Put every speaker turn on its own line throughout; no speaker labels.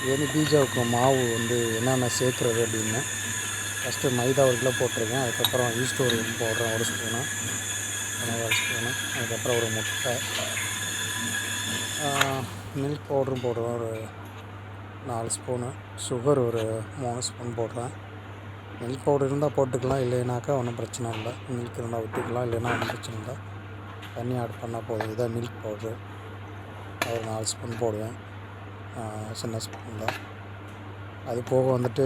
இது வந்து பீஜாவுக்கு மாவு வந்து என்னென்ன சேர்க்குறது அப்படின்னு ஃபஸ்ட்டு மைதா ஒரு கிலோ போட்டிருக்கேன். அதுக்கப்புறம் ஈஸ்ட் ஒரு போடுறேன் ஒரு ஸ்பூனு ஒரு ஸ்பூனு அதுக்கப்புறம் ஒரு முட்டை. மில்க் பவுடரும் போடுறேன் ஒரு நாலு ஸ்பூனு சுகர் ஒரு மூணு ஸ்பூன் போடுறேன். மில்க் பவுடர் இருந்தால் போட்டுக்கலாம் இல்லைனாக்கா ஒன்றும் பிரச்சனை இல்லை. மில்க் இருந்தால் ஊற்றிக்கலாம் இல்லைன்னா ஒன்றும் பிரச்சனை இல்லை. தண்ணி ஆட் பண்ணால் போதும். இதான் மில்க் பவுட்ரு ஒரு நாலு ஸ்பூன் போடுவேன். சின்ன ஸ்பூன் தான். அது போக வந்துட்டு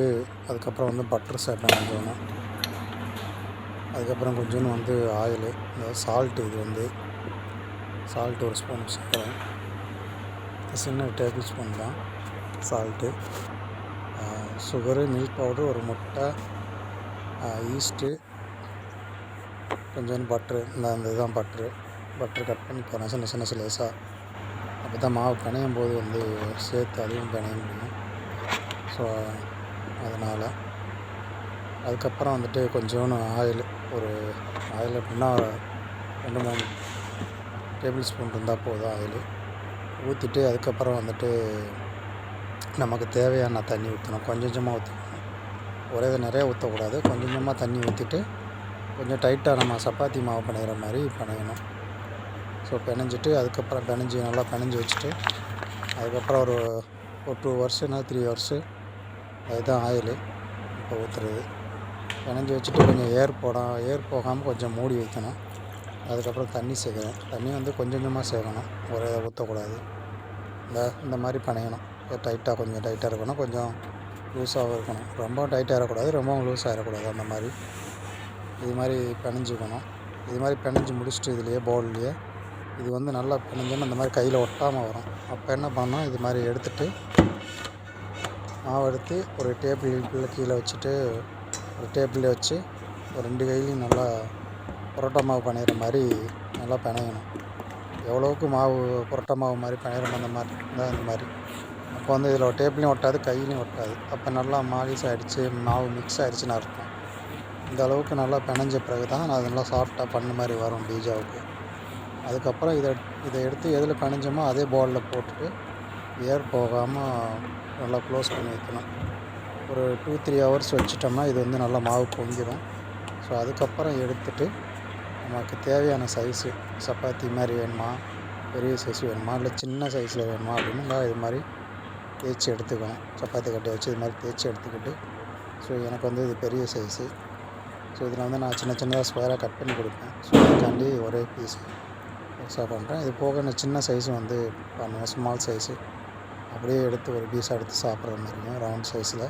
அதுக்கப்புறம் வந்து பட்டர் சேர்ப்பேன் கொஞ்சோன்னு அதுக்கப்புறம் கொஞ்சோன்னு வந்து ஆயிலு சால்ட்டு இது வந்து சால்ட் ஒரு ஸ்பூன் சேர்க்குறேன் சின்ன டேபிள் ஸ்பூன் தான் சால்ட்டு சுகரு மில்க் பவுடர் ஒரு முட்டை ஈஸ்ட்டு கொஞ்சோண்டு பட்ரு இந்த அந்த இதுதான் பட்ரு பட்ரு கட் பண்ணி போகிறேன் சின்ன சின்ன லேசாக அப்போ தான் மாவு பிணையும் போது வந்து சேர்த்து அதுவும் பிணைய முடியும் ஸோ அதனால் அதுக்கப்புறம் வந்துட்டு கொஞ்சோன்னு ஆயில் ஒரு ஆயில் எப்படின்னா ரெண்டு மூணு டேபிள் ஸ்பூன் இருந்தால் போதும் ஆயில். ஊற்றிட்டு அதுக்கப்புறம் வந்துட்டு நமக்கு தேவையான தண்ணி ஊற்றணும் கொஞ்சம் கொஞ்சமாக ஊற்றணும் ஒரே இது நிறையா ஊற்றக்கூடாது கொஞ்சம் கொஞ்சமாக தண்ணி ஊற்றிட்டு கொஞ்சம் டைட்டாக நம்ம சப்பாத்தி மாவு பிணையிற மாதிரி பிணையணும் ஸோ பிணைஞ்சிட்டு அதுக்கப்புறம் பிணைஞ்சி நல்லா பிணைஞ்சி வச்சுட்டு அதுக்கப்புறம் ஒரு ஒரு டூ ஹவர்ஸு த்ரீ ஹவர்ஸு அதுதான் ஆயில் இப்போ ஊற்றுறது பிணைஞ்சி வச்சுட்டு கொஞ்சம் ஏர் போட ஏர் போகாமல் கொஞ்சம் மூடி வைக்கணும். அதுக்கப்புறம் தண்ணி சேர்க்கணும் தண்ணி வந்து கொஞ்சம் கொஞ்சமாக சேர்க்கணும் ஒரே இதை ஊற்றக்கூடாது இந்த இந்த மாதிரி பிணையணும். டைட்டாக கொஞ்சம் டைட்டாக இருக்கணும். கொஞ்சம் லூஸாகவும் இருக்கணும். ரொம்ப டைட்டாக இருக்கக்கூடாது ரொம்பவும் லூஸ் ஆகிடக்கூடாது அந்த மாதிரி. இது மாதிரி பிணைஞ்சிக்கணும் இது மாதிரி பிணைஞ்சி முடிச்சுட்டு இதுலேயே பவுல்லையே இது வந்து நல்லா பிணைஞ்சோன்னு இந்த மாதிரி கையில் ஒட்டாமல் வரும். அப்போ என்ன பண்ணோம்? இது மாதிரி எடுத்துகிட்டு மாவு எடுத்து ஒரு டேபிள் கீழே வச்சுட்டு ஒரு டேபிளில் வச்சு ஒரு ரெண்டு கையிலையும் நல்லா புரோட்டா மாவு பிணையிற மாதிரி நல்லா பிணையணும். எவ்வளோவுக்கு மாவு புரோட்டா மாவு மாதிரி பிணையிறோம் அந்த மாதிரி தான் இந்த மாதிரி. அப்போ வந்து இதில் டேபிளையும் ஒட்டாது கையிலையும் ஒட்டாது. அப்போ நல்லா மாலிஸ் ஆகிடுச்சு மாவு மிக்ஸ் ஆகிடுச்சின்னு அர்த்தம். இந்த அளவுக்கு நல்லா பிணைஞ்ச பிறகு தான் அது நல்லா சாஃப்டாக பண்ண மாதிரி வரும் பீஜாவுக்கு. அதுக்கப்புறம் இதை இதை எடுத்து எதில் பிணைஞ்சோமோ அதே பவுலில் போட்டுட்டு ஏர் போகாமல் நல்லா க்ளோஸ் பண்ணி வைக்கணும். ஒரு டூ த்ரீ ஹவர்ஸ் வச்சிட்டோம்னா இது வந்து நல்லா மாவு பொங்கிடும் ஸோ அதுக்கப்புறம் எடுத்துட்டு நமக்கு தேவையான சைஸு சப்பாத்தி மாதிரி வேணுமா? பெரிய சைஸ் வேணுமா? இல்லை சின்ன சைஸில் வேணுமா? அப்படின்னா இது மாதிரி தேய்ச்சி எடுத்துக்கணும் சப்பாத்தி கட்டை வச்சு இது மாதிரி தேய்ச்சி எடுத்துக்கிட்டு ஸோ எனக்கு வந்து இது பெரிய சைஸு ஸோ இதில் வந்து நான் சின்ன சின்னதாக ஸ்கொயராக கட் பண்ணி கொடுப்பேன். ஸோ அதுக்காண்டி ஒரே பீஸ் பாக்ஸாக பண்ணுறேன் இது போக நான் சின்ன சைஸும் வந்து பண்ணுவேன். ஸ்மால் சைஸு அப்படியே எடுத்து ஒரு பீஸாக எடுத்து சாப்பிட்ற மாதிரியும் ரவுண்ட் சைஸில்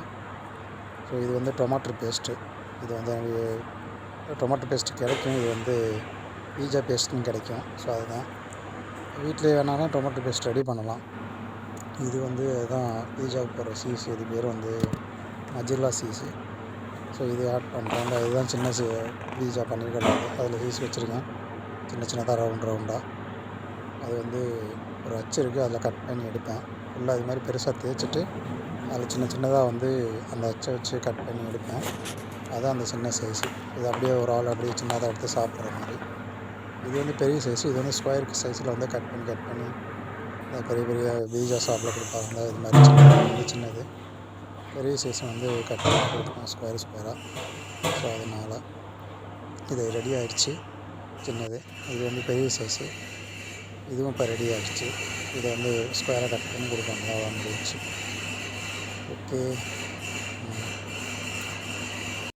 ஸோ இது வந்து டொமாட்டோ பேஸ்ட்டு இது வந்து டொமாட்டோ பேஸ்ட்டு கிடைக்கும். இது வந்து பீஜா பேஸ்ட்டுன்னு கிடைக்கும். ஸோ அதுதான். வீட்டிலே வேணாலும் டொமாட்டோ பேஸ்ட் ரெடி பண்ணலாம். இது வந்து அதுதான் பீஜாவுக்கு போடுற சீஸ் இது பேர் வந்து மஜில்லா சீஸு ஸோ இது ஆட் பண்ணுறேன் இதுதான் சின்ன பீஜா பண்ணியிருக்கிறது அதில் சீஸ் வச்சுருக்கேன். சின்ன சின்னதாக ரவுண்ட் ரவுண்டாக அது வந்து ஒரு அச்சு இருக்குது அதில் கட் பண்ணி எடுப்பேன். ஃபுல்லாக இது மாதிரி பெருசாக தேய்ச்சிட்டு அதில் சின்ன சின்னதாக வந்து அந்த அச்சை வச்சு கட் பண்ணி எடுப்பேன். அதுதான் அந்த சின்ன சைஸு இது அப்படியே ஒரு ஆள் அப்படியே சின்னதாக எடுத்து சாப்பிட்ற மாதிரி. இது வந்து பெரிய சைஸு இது வந்து ஸ்கொயர் சைஸில் வந்து கட் பண்ணி கட் பண்ணி இந்த பெரிய பெரிய பீஜா சாப்பிட கொடுப்பாங்க. இது மாதிரி சின்ன வந்து சின்னது. பெரிய சைஸ் வந்து கட் பண்ணி கொடுப்போம் ஸ்கொயர் ஸ்கொயராக ஸோ அதனால் இது ரெடி ஆகிடுச்சு சின்னது. இது வந்து பெரிய சைஸு இதுவும் இப்போ ரெடி ஆகிடுச்சு இதை வந்து ஸ்கொயராக கட் பண்ணி கொடுப்பாங்களா முடிச்சு ஓகே